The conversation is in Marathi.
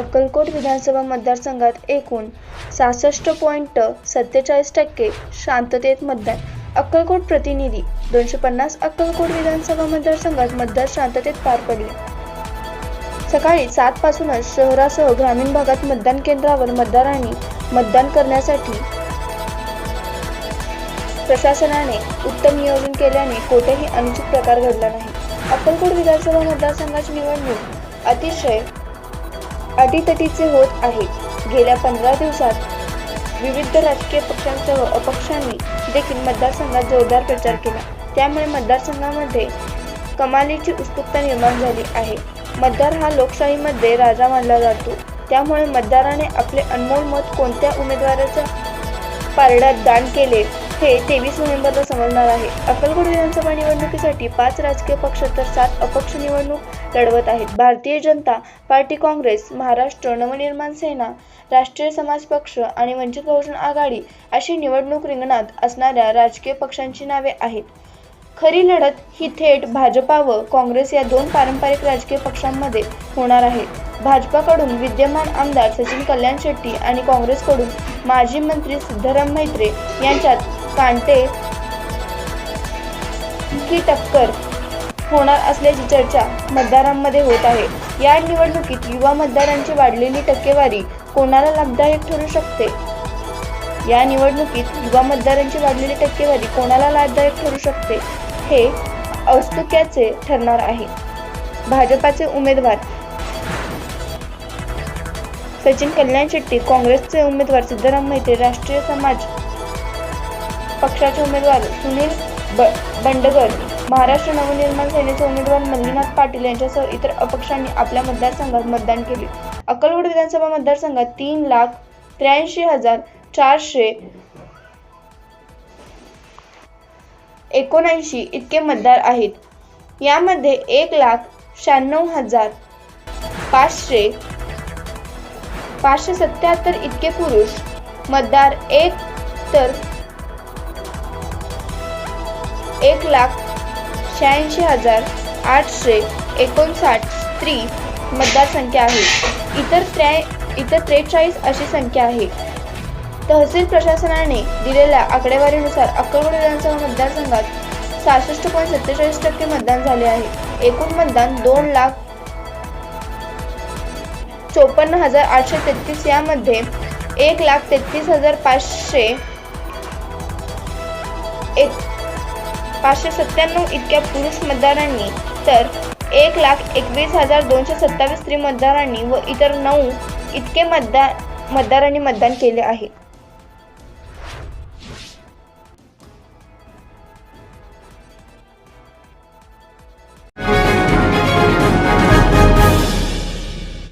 अक्कलकोट विधानसभा मतदारसंघात एकूण सहासष्ट पॉईंट सत्तेचाळीस टक्के शांततेत मतदान. अक्कलकोट प्रतिनिधी दोनशे पन्नास अक्कलकोट विधानसभा मतदारसंघात मतदार शांततेत पार पडले. सकाळी सात पासूनच शहरासह ग्रामीण भागात मतदान केंद्रावर मतदारांनी मतदान करण्यासाठी प्रशासनाने उत्तम नियोजन केल्याने कोठेही अनुचित प्रकार घडला नाही. अक्कलकोट विधानसभा मतदारसंघाची निवडणूक अतिशय अटीतटीचे होत आहे. गेल्या पंधरा दिवसात विविध राजकीय पक्षांसह अपक्षांनी देखील मतदारसंघात जोरदार प्रचार केला. त्यामुळे मतदारसंघामध्ये कमालीची उत्सुकता निर्माण झाली आहे. मतदार हा लोकशाहीमध्ये राजा मानला जातो. त्यामुळे मतदाराने आपले अनमोल मत कोणत्या उमेदवाराच्या पारड्यात दान केले हे तेवीस नोव्हेंबरला समजणार आहे. अक्कलकोट विधानसभा निवडणुकीसाठी पाच राजकीय पक्ष तर सात अपक्ष निवडणूक लढवत आहेत. भारतीय जनता पार्टी काँग्रेस महाराष्ट्र नवनिर्माण सेना राष्ट्रीय समाज पक्ष आणि वंचित बहुजन आघाडी अशी निवडणूक रिंगणात असणाऱ्या राजकीय पक्षांची नावे आहेत. खरी लढत ही थेट भाजपा व काँग्रेस या दोन पारंपरिक राजकीय पक्षांमध्ये होणार आहे. भाजपाकडून विद्यमान आमदार सचिन कल्याण शेट्टी आणि काँग्रेसकडून माजी मंत्री सिद्धराम मैत्रे यांच्यात कांटे की टक्कर होणार असल्याची चर्चा मतदारांमध्ये होत आहे. या निवडणुकीत युवा मतदारांची वाढलेली टक्केवारी कोणाला लाभदायक ठरू शकते? या निवडणुकीत युवा मतदारांची वाढलेली टक्केवारी कोणाला लाभदायक ठरू शकते? हे औत्सुक्याचे ठरणार आहे. भाजपाचे उमेदवार सचिन कल्याण शेट्टी काँग्रेसचे उमेदवार सिद्धराम मैत्रे राष्ट्रीय समाज पक्षाचे उमेदवार सुनील ब बंडगर महाराष्ट्र नवनिर्माण सेनेचे उमेदवार मल्लीनाथ पाटील यांच्यासह इतर अपक्षांनी आपल्या मतदारसंघात मतदान केले. अक्कलकोट विधानसभा मतदारसंघात तीन लाख त्र्याऐंशी हजार चारशे एकोणऐंशी इतके मतदार आहेत. यामध्ये एक लाख शहाण्णव हजार पाचशे पाचशे सत्याहत्तर इतके पुरुष मतदार एक तर एक लाख शहाऐंशी हजार आठशे एकोणसाठ स्त्री मतदारसंख्या आहे. इतर त्र्या इतर त्रेचाळीस अशी संख्या आहे. तहसील प्रशासनाने दिलेल्या आकडेवारीनुसार अक्कलकोट विधानसभा मतदारसंघात सहासष्ट पॉईंट सत्तेचाळीस टक्के मतदान झाले आहे. एकूण मतदान दोन लाख चोपन्न हजार आठशे तेहतीस यामध्ये एक लाख तेहतीस हजार पाचशे एक पाचशे सत्त्याण्णव इतक्या पुरुष मतदारांनी तर एक लाख एकवीस हजार दोनशे सत्तावीस स्त्री मतदारांनी व इतर नऊ इतके मतदार मतदारांनी मतदान केले आहे.